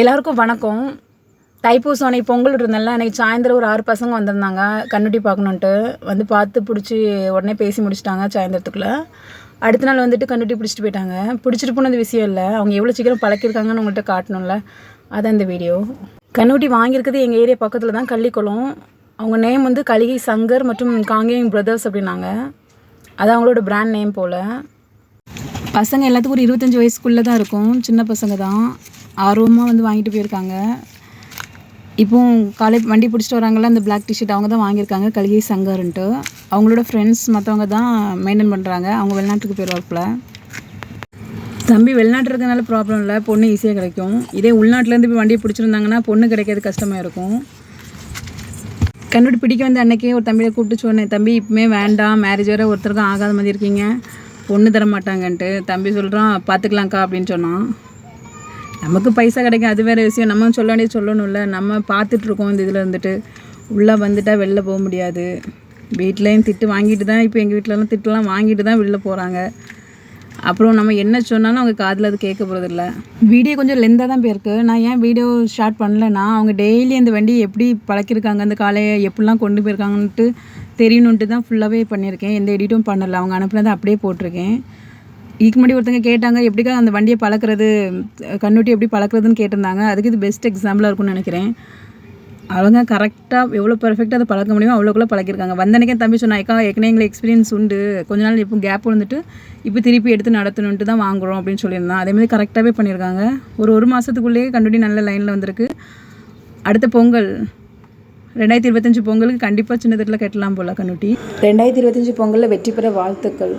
எல்லாருக்கும் வணக்கம். தைப்பூசம் அன்னைக்கு பொங்கல் இருந்தேன்ல அன்றைக்கி சாயந்தரம் ஒரு ஆறு பசங்க வந்திருந்தாங்க. கண்ணுட்டி பார்க்கணுன்ட்டு வந்து பார்த்து பிடிச்சி உடனே பேசி முடிச்சிட்டாங்க சாயந்தரத்துக்குள்ளே. அடுத்த நாள் வந்துட்டு கண்ணுட்டி பிடிச்சிட்டு போயிட்டாங்க. பிடிச்சிட்டு போனது விஷயம் இல்லை. அவங்க எவ்வளோ சீக்கிரம் பழக்கிருக்காங்கன்னு உங்கள்கிட்ட காட்டணும்ல. அதான் இந்த வீடியோ கண்ணுட்டி வாங்கியிருக்கிறது எங்கள் ஏரியா பக்கத்தில் தான் கள்ளிக்குளம். அவங்க நேம் வந்து கலிகை சங்கர் மற்றும் காங்கேயம் பிரதர்ஸ் அப்படின்னாங்க. அது அவங்களோட பிராண்ட் நேம் போல். பசங்க எல்லாத்துக்கும் ஒரு இருபத்தஞ்சி வயசுக்குள்ளே தான் இருக்கும். சின்ன பசங்க தான். ஆர்வமாக வந்து வாங்கிட்டு போயிருக்காங்க. இப்போ காலேஜ் வண்டி பிடிச்சிட்டு வராங்கல்ல அந்த பிளாக் டிஷர்ட் அவங்க தான் வாங்கியிருக்காங்க கலிகை சங்கர்ன்ட்டு. அவங்களோட ஃப்ரெண்ட்ஸ் மற்றவங்க தான் மெயின்டைன் பண்ணுறாங்க அவங்க வெளிநாட்டுக்கு போயிடுவாப்புல தம்பி வெளிநாட்டில் இருக்கனால ப்ராப்ளம் இல்லை பொண்ணு ஈஸியாக கிடைக்கும். இதே உள்நாட்டிலேருந்து போய் வண்டியை பிடிச்சிருந்தாங்கன்னா பொண்ணு கிடைக்கிறது கஷ்டமாக இருக்கும். கண்ணுடி பிடிக்க வந்த அன்னைக்கே ஒரு தம்பியை கூப்பிட்டு சொன்னேன் தம்பி இப்பவுமே வேண்டாம் மேரேஜ் வேறு ஒருத்தருக்கும் ஆகாத மாதிரி இருக்கீங்க. பொண்ணு தர மாட்டாங்கன்ட்டு தம்பி சொல்கிறான் பார்த்துக்கலாம்க்கா அப்படின்னு சொன்னான். நமக்கு பைசா கிடைக்கும் அது வேறு விஷயம். நம்ம சொல்ல வேண்டியது சொல்லணும்ல. நம்ம பார்த்துட்ருக்கோம் இந்த இதில் இருந்துட்டு உள்ளே வந்துட்டால் வெளில போக முடியாது. வீட்லேயும் திட்டு வாங்கிட்டு தான் இப்போ எங்கள் வீட்டிலலாம் திட்டுலாம் வாங்கிட்டு தான் வெளில போகிறாங்க. அப்புறம் நம்ம என்ன சொன்னாலும் அவங்க காதில் அது கேட்க போகிறதில்ல வீடியோ கொஞ்சம் லெந்தாக தான் போயிருக்கு. நான் ஏன் வீடியோ ஸ்டார்ட் பண்ணலைன்னா அவங்க டெய்லி அந்த வண்டி எப்படி பழக்கிருக்காங்க அந்த காலையை எப்படிலாம் கொண்டு போயிருக்காங்கன்ட்டு தெரியணுன்ட்டு தான் ஃபுல்லாகவே பண்ணியிருக்கேன். எந்த எடிட்டும் பண்ணலை. அவங்க அனுப்புனதை அப்படியே போட்டிருக்கேன். இதுக்கு முன்னாடி ஒருத்தங்க கேட்டாங்க எப்படிக்கா அந்த வண்டியை பழக்கிறது கண்ணுட்டி எப்படி பழக்கிறதுன்னு கேட்டிருந்தாங்க. அதுக்கு இது பெஸ்ட் எக்ஸாம்பிளாக இருக்கும்னு நினைக்கிறேன். அவங்க கரெக்டாக எவ்வளோ பர்ஃபெக்டாக அதை பழக்க முடியுமோ அவ்வளோக்குள்ளே பழக்கிருக்காங்க வந்தனைக்கே தம்பி சொன்னாக்கா ஏற்கனவே எங்களுக்கு எக்ஸ்பீரியன்ஸ் உண்டு. கொஞ்ச நாள் இப்போ கேப் வந்துட்டு இப்போ திருப்பி எடுத்து நடத்தணுன்ட்டு தான் வாங்குறோம் அப்படின்னு சொல்லியிருந்தான். அதேமாதிரி கரெக்டாகவே பண்ணியிருக்காங்க. ஒரு ஒரு மாதத்துக்குள்ளேயே கண்டுபிடி நல்ல லைனில் வந்திருக்கு. அடுத்த பொங்கல் ரெண்டாயிரத்தி இருபத்தஞ்சி பொங்கலுக்கு கண்டிப்பாக சின்ன தட்டில் கட்டலாம் போல கண்ணுட்டி. ரெண்டாயிரத்தி இருபத்தஞ்சி பொங்கலில் வெற்றி பெற வாழ்த்துக்கள்.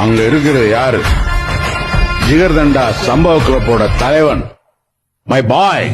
அங்க இருக்கிற யாரு? ஜிகர்தண்டா சம்பவ கிளப்போட தலைவன். My boy